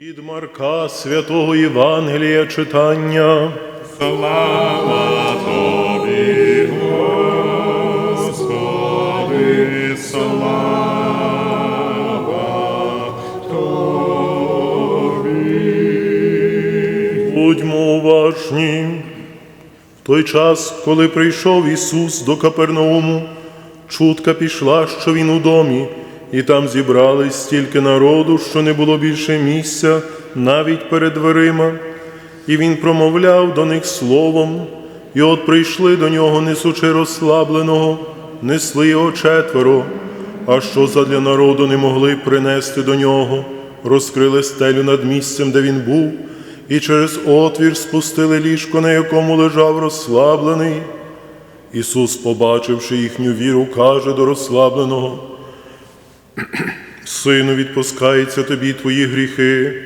Від Марка Святого Євангелія читання. Слава Тобі, Господи, слава Будьмо уважні. В той час, коли прийшов Ісус до Капернауму, чутка пішла, що Він у домі, і там зібрались стільки народу, що не було більше місця навіть перед дверима. І Він промовляв до них словом, і от прийшли до нього, несучи розслабленого, несли його четверо, а що задля народу не могли принести до нього, розкрили стелю над місцем, де він був, і через отвір спустили ліжко, на якому лежав розслаблений. Ісус, побачивши їхню віру, каже до розслабленого: Сину, відпускаються тобі твої гріхи.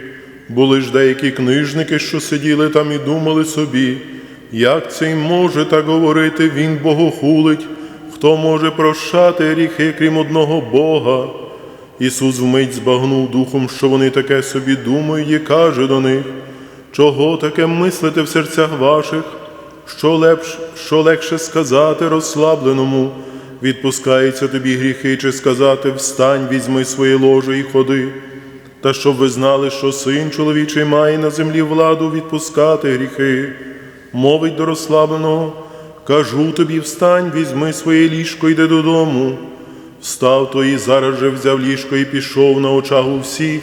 Були ж деякі книжники, що сиділи там і думали собі, як це й може так говорити, він богохулить, хто може прощати гріхи, крім одного Бога. Ісус вмить збагнув духом, що вони таке собі думають, і каже до них, чого таке мислите в серцях ваших, що, лепш, що легше сказати розслабленому, відпускаються тобі гріхи, чи сказати встань, візьми своє ложе і ходи. Та щоб ви знали, що син чоловічий має на землі владу відпускати гріхи, мовить до розслабленого, кажу тобі, встань, візьми своє ліжко, йди додому. Встав то і зараз же взяв ліжко і пішов на очах у всіх,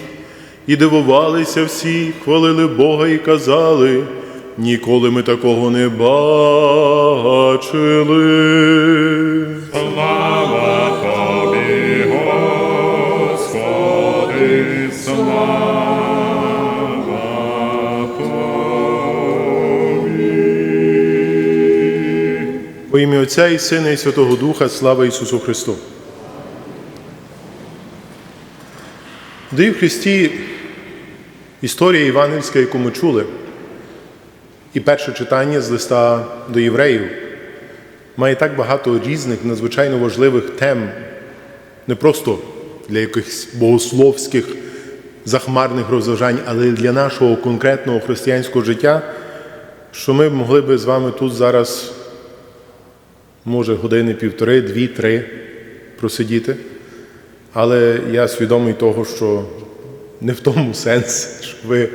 і дивувалися всі, хвалили Бога і казали, ніколи ми такого не бачили. Слава Тобі, Господи, слава Тобі. Во ім'я Отця і Сина, і Святого Духа, слава Ісусу Христу. Див Христі історія євангельська, яку ми чули, і перше читання з листа до євреїв має так багато різних надзвичайно важливих тем, не просто для якихось богословських захмарних розважань, але для нашого конкретного християнського життя, що ми могли би з вами тут зараз може години півтори, дві, три просидіти. Але я свідомий того, що не в тому сенс, щоб ви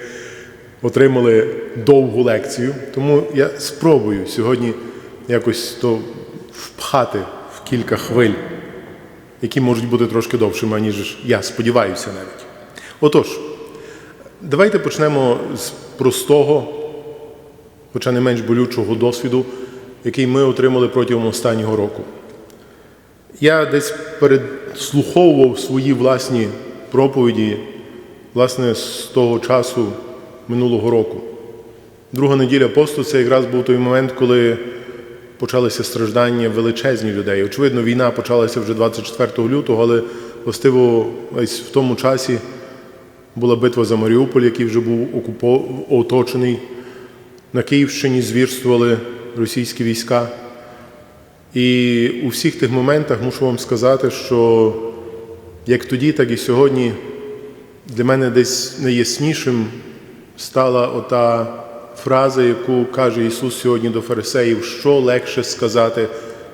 отримали довгу лекцію. Тому я спробую сьогодні якось то впхати в кілька хвиль, які можуть бути трошки довшими, ніж я сподіваюся навіть. Отож, давайте почнемо з простого, хоча не менш болючого досвіду, який ми отримали протягом останнього року. Я десь передслуховував свої власні проповіді, власне, з того часу минулого року. Друга неділя посту це якраз був той момент, коли почалися страждання величезні людей. Очевидно, війна почалася вже 24 лютого, але властиво в тому часі була битва за Маріуполь, який вже був оточений. На Київщині звірствували російські війська. І у всіх тих моментах мушу вам сказати, що як тоді, так і сьогодні для мене десь найяснішим стала ота фраза, яку каже Ісус сьогодні до фарисеїв, що легше сказати,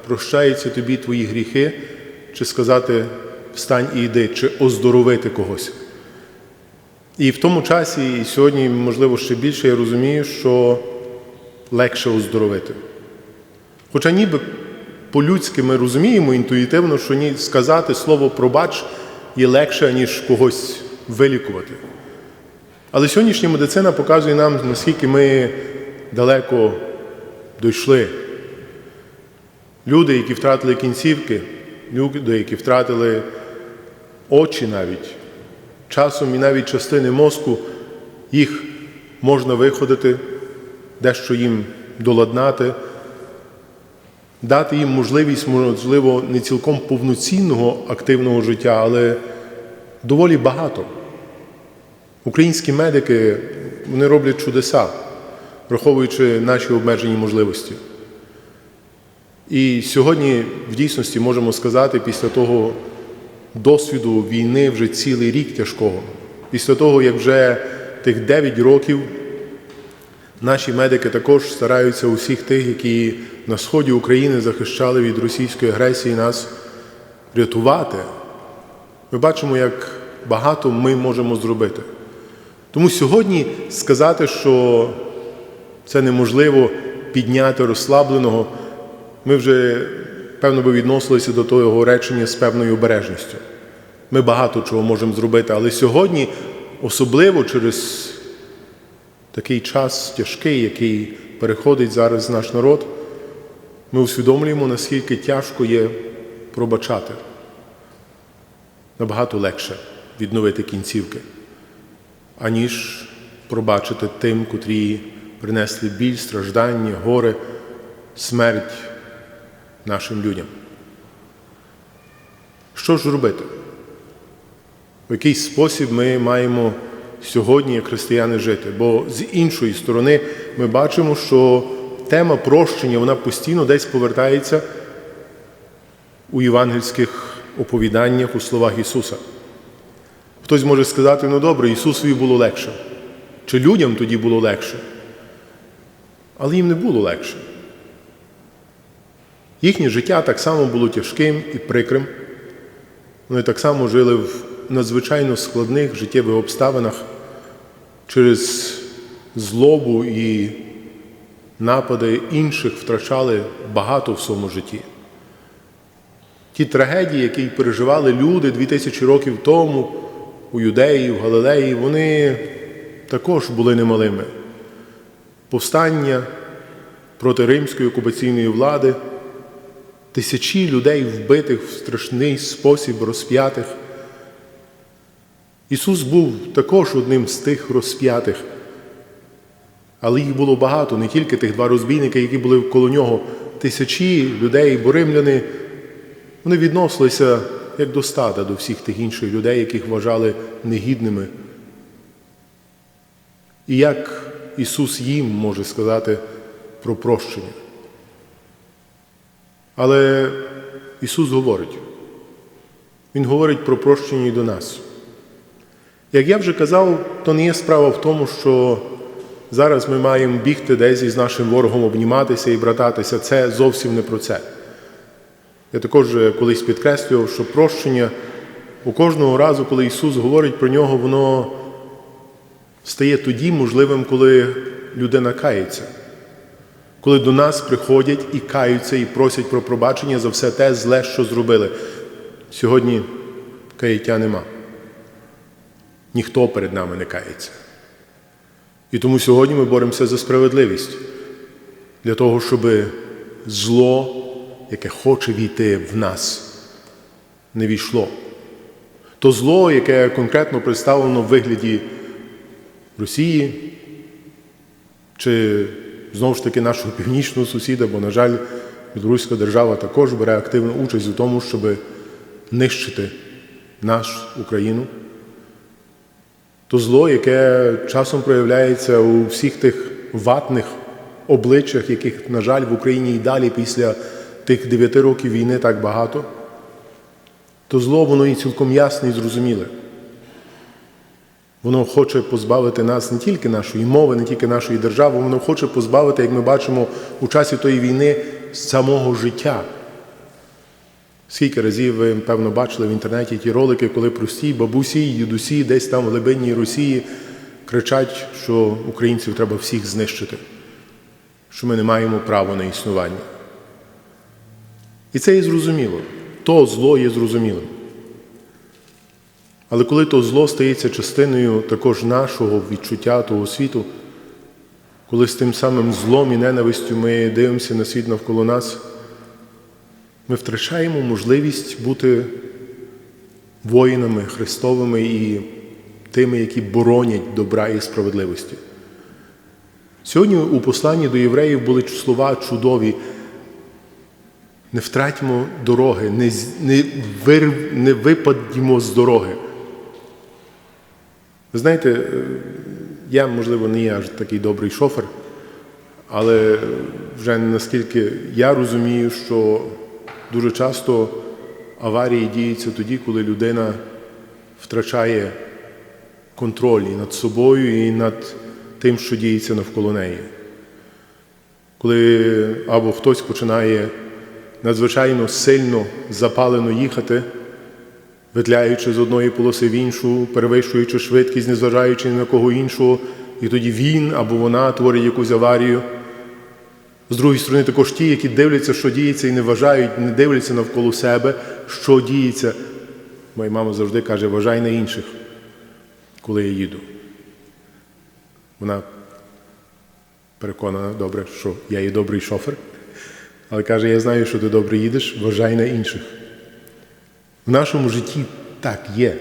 прощаються тобі твої гріхи, чи сказати встань і йди, чи оздоровити когось. І в тому часі, і сьогодні, можливо, ще більше, я розумію, що легше оздоровити. Хоча ніби по-людськи ми розуміємо інтуїтивно, що ні сказати слово пробач є легше, ніж когось вилікувати. Але сьогоднішня медицина показує нам, наскільки ми далеко дійшли. Люди, які втратили кінцівки, люди, які втратили очі навіть, часом і навіть частини мозку, їх можна виходити, дещо їм доладнати дати їм можливість, можливо, не цілком повноцінного активного життя, але доволі багато. Українські медики вони роблять чудеса, враховуючи наші обмежені можливості. І сьогодні, в дійсності, можемо сказати, після того досвіду війни вже цілий рік тяжкого. Після того, як вже тих 9 років наші медики також стараються усіх тих, які на сході України захищали від російської агресії нас рятувати. Ми бачимо, як багато ми можемо зробити. Тому сьогодні сказати, що це неможливо підняти розслабленого, ми вже, певно, би відносилися до того речення з певною обережністю. Ми багато чого можемо зробити, але сьогодні, особливо через такий час тяжкий, який переходить зараз наш народ, ми усвідомлюємо, наскільки тяжко є пробачати. Набагато легше відновити кінцівки, аніж пробачити тим, котрі принесли біль, страждання, горе, смерть нашим людям. Що ж робити? В який спосіб ми маємо сьогодні, як християни, жити? Бо з іншої сторони ми бачимо, що тема прощення вона постійно десь повертається у євангельських оповіданнях, у словах Ісуса. Хтось може сказати, ну добре, Ісусові було легше. Чи людям тоді було легше? Але їм не було легше. Їхнє життя так само було тяжким і прикрим. Вони так само жили в надзвичайно складних життєвих обставинах через злобу і напади інших втрачали багато в своєму житті. Ті трагедії, які переживали люди 2000 років тому у Юдеї, в Галилеї, вони також були немалими. Повстання проти римської окупаційної влади, тисячі людей вбитих в страшний спосіб розп'ятих. Ісус був також одним з тих розп'ятих, але їх було багато, не тільки тих два розбійники, які були коло нього, тисячі людей, бо римляни, вони відносилися як до стада до всіх тих інших людей, яких вважали негідними. І як Ісус їм може сказати про прощення. Але Ісус говорить, Він говорить про прощення і до нас. Як я вже казав, то не є справа в тому, що зараз ми маємо бігти десь із нашим ворогом обніматися і брататися. Це зовсім не про це. Я також колись підкреслював, що прощення у кожного разу, коли Ісус говорить про нього, воно стає тоді можливим, коли людина кається, коли до нас приходять і каються, і просять про пробачення за все те зле, що зробили. Сьогодні каяття нема. Ніхто перед нами не кається. І тому сьогодні ми боремося за справедливість для того, щоб зло, яке хоче війти в нас, не війшло. То зло, яке конкретно представлено в вигляді Росії, чи знову ж таки нашого північного сусіда, бо, на жаль, білоруська держава також бере активну участь у тому, щоб нищити нашу Україну. То зло, яке часом проявляється у всіх тих ватних обличчях, яких, на жаль, в Україні і далі після тих дев'яти років війни так багато, то зло, воно і цілком ясне і зрозуміле. Воно хоче позбавити нас не тільки нашої мови, не тільки нашої держави, воно хоче позбавити, як ми бачимо у часі тої війни, самого життя. Скільки разів ви, певно, бачили в інтернеті ті ролики, коли прості бабусі, дідусі десь там в глибинній Росії кричать, що українців треба всіх знищити, що ми не маємо права на існування. І це є зрозуміло. То зло є зрозумілим. Але коли то зло стається частиною також нашого відчуття того світу, коли з тим самим злом і ненавистю ми дивимося на світ навколо нас, ми втрачаємо можливість бути воїнами Христовими і тими, які боронять добра і справедливості. Сьогодні у посланні до євреїв були слова чудові. Не втратьмо дороги, не, не, вир, не випадімо з дороги. Ви знаєте, е, я, можливо, не є аж такий добрий шофер, але вже наскільки я розумію, що дуже часто аварії діються тоді, коли людина втрачає контроль і над собою, і над тим, що діється навколо неї. Коли або хтось починає надзвичайно сильно запалено їхати, ветляючи з одної полоси в іншу, перевищуючи швидкість, незважаючи на кого іншого, і тоді він або вона творить якусь аварію. З другої сторони, також ті, які дивляться, що діється, і не вважають, не дивляться навколо себе, що діється. Моя мама завжди каже, вважай на інших, коли я їду. Вона переконана добре, що я є добрий шофер, але каже, я знаю, що ти добре їдеш, вважай на інших. В нашому житті так є.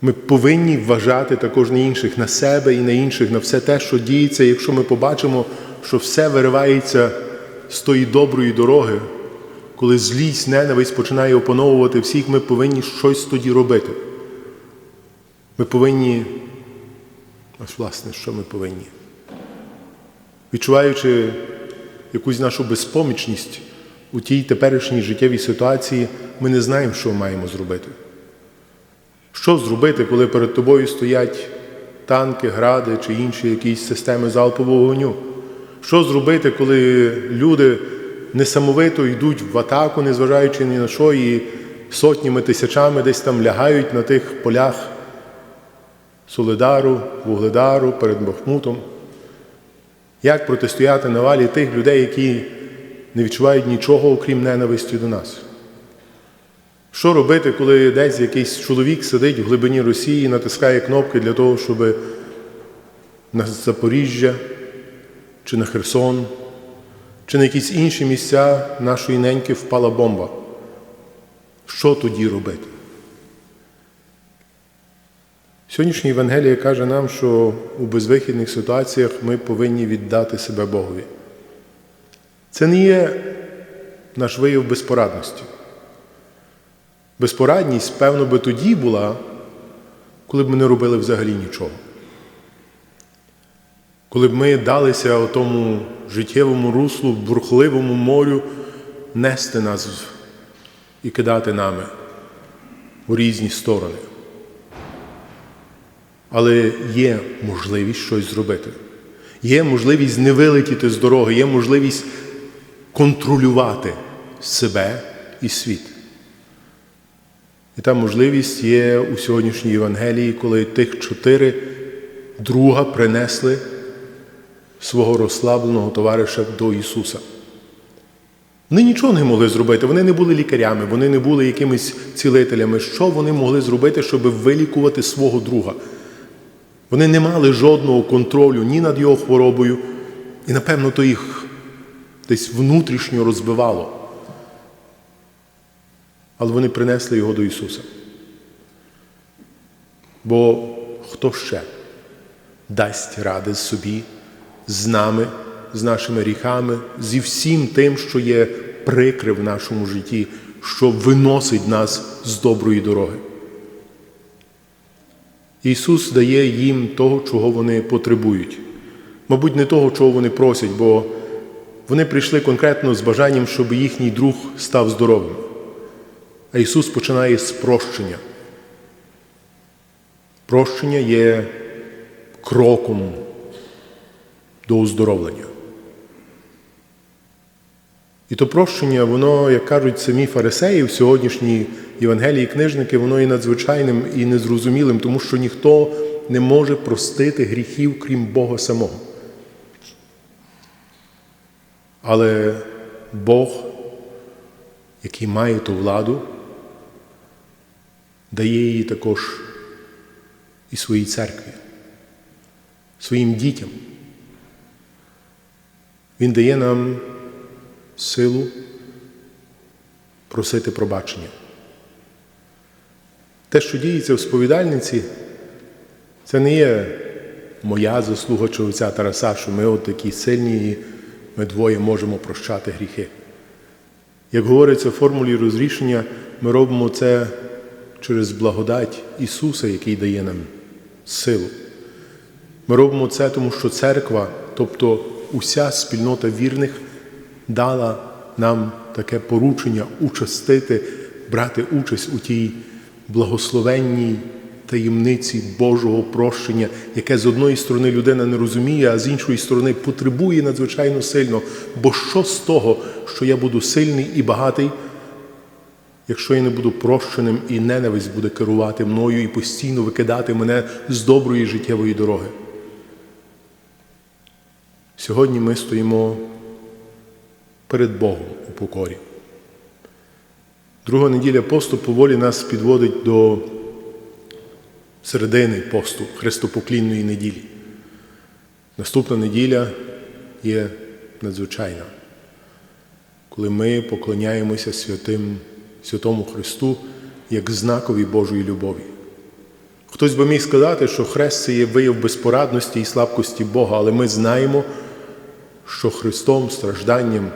Ми повинні вважати також на інших, на себе і на інших, на все те, що діється. Якщо ми побачимо, що все виривається з тої доброї дороги, коли злість, ненависть починає опановувати всіх, ми повинні щось тоді робити. Ми повинні, ось власне, що ми повинні? Відчуваючи якусь нашу безпомічність у тій теперішній життєвій ситуації, ми не знаємо, що маємо зробити. Що зробити, коли перед тобою стоять танки, гради чи інші якісь системи залпового вогню? Що зробити, коли люди несамовито йдуть в атаку, незважаючи ні на що, і сотнями тисячами десь там лягають на тих полях Солидару, Вугледару, перед Бахмутом? Як протистояти навалі тих людей, які не відчувають нічого, окрім ненависті до нас? Що робити, коли десь якийсь чоловік сидить в глибині Росії і натискає кнопки для того, щоб на Запоріжжя чи на Херсон, чи на якісь інші місця нашої неньки впала бомба? Що тоді робити? Сьогоднішня Євангелія каже нам, що у безвихідних ситуаціях ми повинні віддати себе Богові. Це не є наш вияв безпорадності. Безпорадність, певно, би тоді була, коли б ми не робили взагалі нічого. Коли б ми далися тому життєвому руслу, бурхливому морю нести нас і кидати нами у різні сторони. Але є можливість щось зробити. Є можливість не вилетіти з дороги, є можливість контролювати себе і світ. І та можливість є у сьогоднішній Євангелії, коли тих чотири друга принесли свого розслабленого товариша до Ісуса. Вони нічого не могли зробити, вони не були лікарями, вони не були якимись цілителями. Що вони могли зробити, щоб вилікувати свого друга? Вони не мали жодного контролю ні над його хворобою, і, напевно, то їх десь внутрішньо розбивало але вони принесли його до Ісуса. Бо хто ще дасть ради собі з нами, з нашими гріхами, зі всім тим, що є прикри в нашому житті, що виносить нас з доброї дороги? Ісус дає їм того, чого вони потребують. Мабуть, не того, чого вони просять, бо вони прийшли конкретно з бажанням, щоб їхній друг став здоровим. А Ісус починає з прощення. Прощення є кроком до оздоровлення. І то прощення, воно, як кажуть самі фарисеї в сьогоднішній Євангелії книжники, воно є надзвичайним і незрозумілим, тому що ніхто не може простити гріхів, крім Бога самого. Але Бог, який має ту владу, дає її також і своїй церкві, своїм дітям. Він дає нам силу просити пробачення. Те, що діється в сповідальниці, це не є моя заслуга чи отця Тараса, що ми от такі сильні і ми двоє можемо прощати гріхи. Як говориться в формулі розрішення, ми робимо це через благодать Ісуса, який дає нам силу. Ми робимо це, тому що церква, тобто уся спільнота вірних, дала нам таке поручення участити брати участь у тій благословенній таємниці Божого прощення, яке з одної сторони людина не розуміє, а з іншої сторони потребує надзвичайно сильно. Бо що з того, що я буду сильний і багатий, якщо я не буду прощеним і ненависть буде керувати мною і постійно викидати мене з доброї життєвої дороги? Сьогодні ми стоїмо перед Богом у покорі. Друга неділя посту поволі нас підводить до середини посту Христопоклінної неділі. Наступна неділя є надзвичайна, коли ми поклоняємося святим, Святому Христу як знакові Божої любові. Хтось би міг сказати, що хрест це є вияв безпорадності і слабкості Бога, але ми знаємо, що Христом стражданням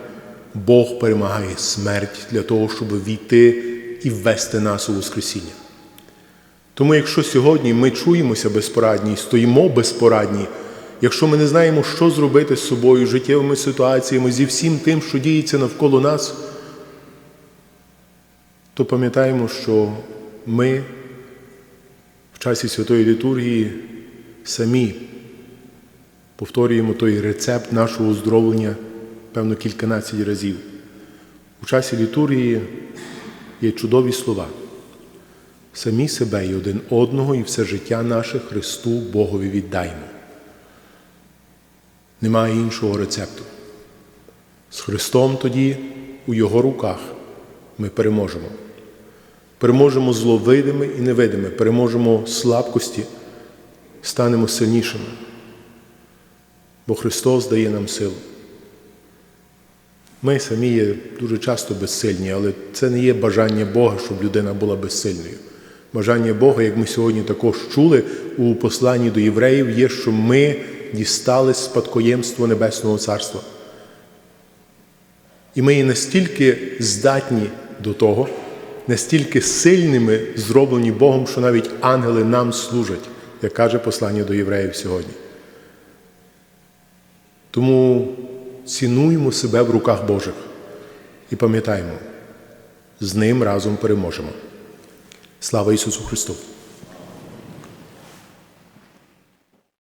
Бог перемагає смерть для того, щоб війти і ввести нас у Воскресіння. Тому, якщо сьогодні ми чуємося безпорадні стоїмо безпорадні, якщо ми не знаємо, що зробити з собою, життєвими ситуаціями, зі всім тим, що діється навколо нас, то пам'ятаємо, що ми в часі Святої літургії самі повторюємо той рецепт нашого оздоровлення, певно, кільканадцять разів. У часі літургії є чудові слова. Самі себе і один одного, і все життя наше Христу Богові віддаймо. Немає іншого рецепту. З Христом тоді у Його руках ми переможемо. Переможемо зло видиме і невидиме, переможемо слабкості, станемо сильнішими. Бо Христос дає нам силу. Ми самі є дуже часто безсильні, але це не є бажання Бога, щоб людина була безсильною. Бажання Бога, як ми сьогодні також чули у посланні до євреїв, є, що ми дістали спадкоємство Небесного Царства. І ми є настільки здатні до того, настільки сильними зроблені Богом, що навіть ангели нам служать, як каже послання до євреїв сьогодні. Тому цінуємо себе в руках Божих і пам'ятаємо, з ним разом переможемо. Слава Ісусу Христу!